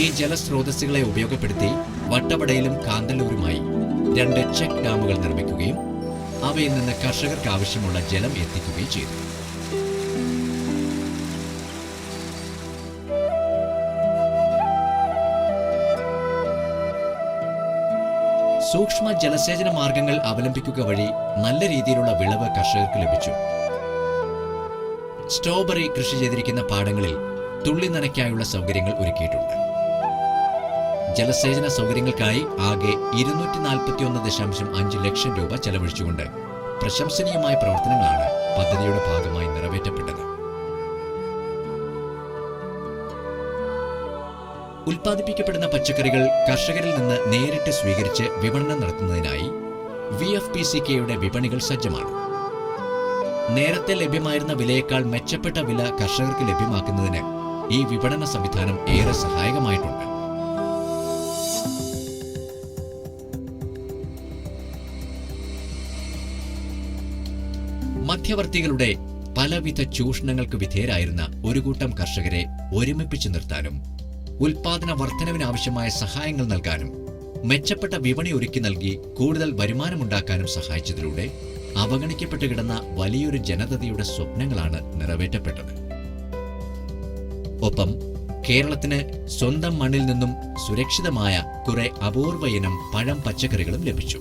ഈ ജലസ്രോതസ്സുകളെ ഉപയോഗപ്പെടുത്തി വട്ടവടയിലും കാന്തല്ലൂരുമായി രണ്ട് ചെക്ക് ഡാമുകൾ നിർമ്മിക്കുകയും അവയിൽ നിന്ന് കർഷകർക്ക് ആവശ്യമുള്ള ജലം എത്തിക്കുകയും ചെയ്തു. സൂക്ഷ്മ ജലസേചന മാർഗങ്ങൾ അവലംബിക്കുക വഴി നല്ല രീതിയിലുള്ള വിളവ് കർഷകർക്ക് ലഭിച്ചു. സ്ട്രോബെറി കൃഷി ചെയ്തിരിക്കുന്ന പാടങ്ങളിൽ തുള്ളി നനയ്ക്കായുള്ള സൗകര്യങ്ങൾ ഒരുക്കിയിട്ടുണ്ട്. ജലസേചന സൗകര്യങ്ങൾക്കായി ആകെ ഇരുന്നൂറ്റി നാൽപ്പത്തിയൊന്ന് ദശാംശം അഞ്ച് ലക്ഷം രൂപ ചെലവഴിച്ചുകൊണ്ട് പ്രശംസനീയമായ പ്രവർത്തനങ്ങളാണ് പദ്ധതിയുടെ ഭാഗമായി നിറവേറ്റപ്പെട്ടത്. ഉൽപ്പാദിപ്പിക്കപ്പെടുന്ന പച്ചക്കറികൾ കർഷകരിൽ നിന്ന് നേരിട്ട് സ്വീകരിച്ച് വിപണനം നടത്തുന്നതിനായി വി എഫ് പി സി കെയുടെ വിപണികൾ സജ്ജമാണ്. നേരത്തെ ലഭ്യമായിരുന്ന വിലയേക്കാൾ മെച്ചപ്പെട്ട വില കർഷകർക്ക് ലഭ്യമാക്കുന്നതിന് ഈ വിപണന സംവിധാനം ഏറെ സഹായകമായിട്ടുണ്ട്. മധ്യവർത്തികളുടെ പലവിധ ചൂഷണങ്ങൾക്ക് വിധേയരായിരുന്ന ഒരു കൂട്ടം കർഷകരെ ഒരുമിപ്പിച്ചു നിർത്താനും ഉൽപാദന വർധനവിനാവശ്യമായ സഹായങ്ങൾ നൽകാനും മെച്ചപ്പെട്ട വിപണി ഒരുക്കി നൽകി കൂടുതൽ വരുമാനമുണ്ടാക്കാനും സഹായിച്ചതിലൂടെ അവഗണിക്കപ്പെട്ട് കിടന്ന വലിയൊരു ജനതയുടെ സ്വപ്നങ്ങളാണ് നിറവേറ്റപ്പെട്ടത്. ഒപ്പം കേരളത്തിന് സ്വന്തം മണ്ണിൽ നിന്നും സുരക്ഷിതമായ കുറെ അപൂർവ ഇനം പഴം പച്ചക്കറികളും ലഭിച്ചു.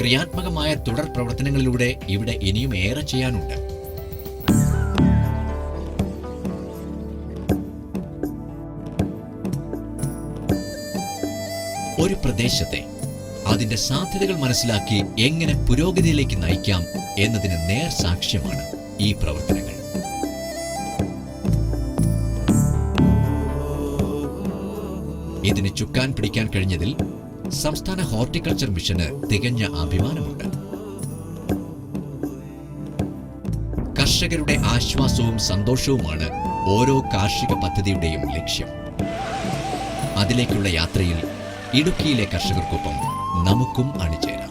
ക്രിയാത്മകമായ തുടർ പ്രവർത്തനങ്ങളിലൂടെ ഇവിടെ ഇനിയും ഏറെ ചെയ്യാനുണ്ട്. ഒരു പ്രദേശത്തെ അതിന്റെ സാധ്യതകൾ മനസ്സിലാക്കി എങ്ങനെ പുരോഗതിയിലേക്ക് നയിക്കാം എന്നതിന് നേർ സാക്ഷ്യമാണ് ഈ പ്രവർത്തനങ്ങൾ. ഇതിന് ചുക്കാൻ പിടിക്കാൻ കഴിഞ്ഞതിൽ സംസ്ഥാന ഹോർട്ടിക്കൾച്ചർ മിഷന് തികഞ്ഞ അഭിമാനമുണ്ട്. കർഷകരുടെ ആശ്വാസവും സന്തോഷവുമാണ് ഓരോ കാർഷിക പദ്ധതിയുടെയും ലക്ഷ്യം. അതിലേക്കുള്ള യാത്രയിൽ ഇടുക്കിയിലെ കർഷകർക്കൊപ്പം നമുക്കും അണിചേരാം.